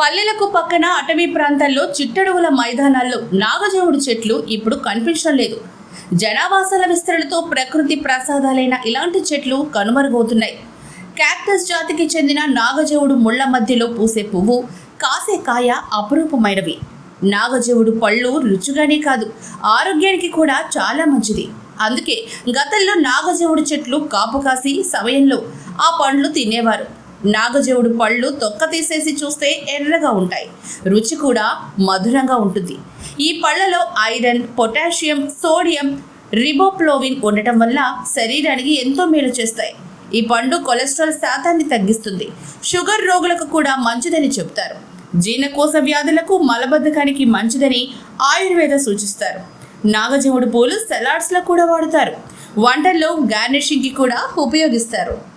పల్లెలకు పక్కన అటవీ ప్రాంతాల్లో చిట్టడవుల మైదానాల్లో నాగజవుడు చెట్లు ఇప్పుడు కనిపించడం లేదు. జనావాసాల విస్తరణతో ప్రకృతి ప్రసాదాలైన ఇలాంటి చెట్లు కనుమరుగవుతున్నాయి. క్యాక్టస్ జాతికి చెందిన నాగజవుడు ముళ్ళ మధ్యలో పూసే పువ్వు కాసే కాయ అపురూపమైనవి. నాగజవుడు పళ్ళు రుచిగానే కాదు ఆరోగ్యానికి కూడా చాలా మంచిది. అందుకే గతంలో నాగజవుడు చెట్లు కాపు కాసి సమయంలో ఆ పండ్లు తినేవారు. నాగజవుడు పళ్ళు తొక్క తీసేసి చూస్తే ఎర్రగా ఉంటాయి. రుచి కూడా మధురంగా ఉంటుంది. ఈ పళ్ళలో ఐరన్ పొటాషియం సోడియం రిబోప్లోవిన్ ఉండటం వల్ల శరీరానికి ఎంతో మేలు చేస్తాయి. ఈ పండు కొలెస్ట్రాల్ శాతాన్ని తగ్గిస్తుంది. షుగర్ రోగులకు కూడా మంచిదని చెబుతారు. జీర్ణకోశ వ్యాధులకు మలబద్ధకానికి మంచిదని ఆయుర్వేద సూచిస్తారు. నాగజముడు పూలు సలాడ్స్లో కూడా వాడుతారు. వంటల్లో గార్నిషింగ్కి కూడా ఉపయోగిస్తారు.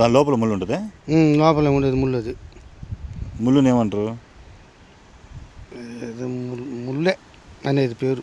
దాని లోపల ముళ్ళు ఉంటుంది? లోపల ఉండేది ముళ్ళది ముళ్ళుని ఏమంటారు? ఏదో ముల్- ముల్లే అనేది పేరు.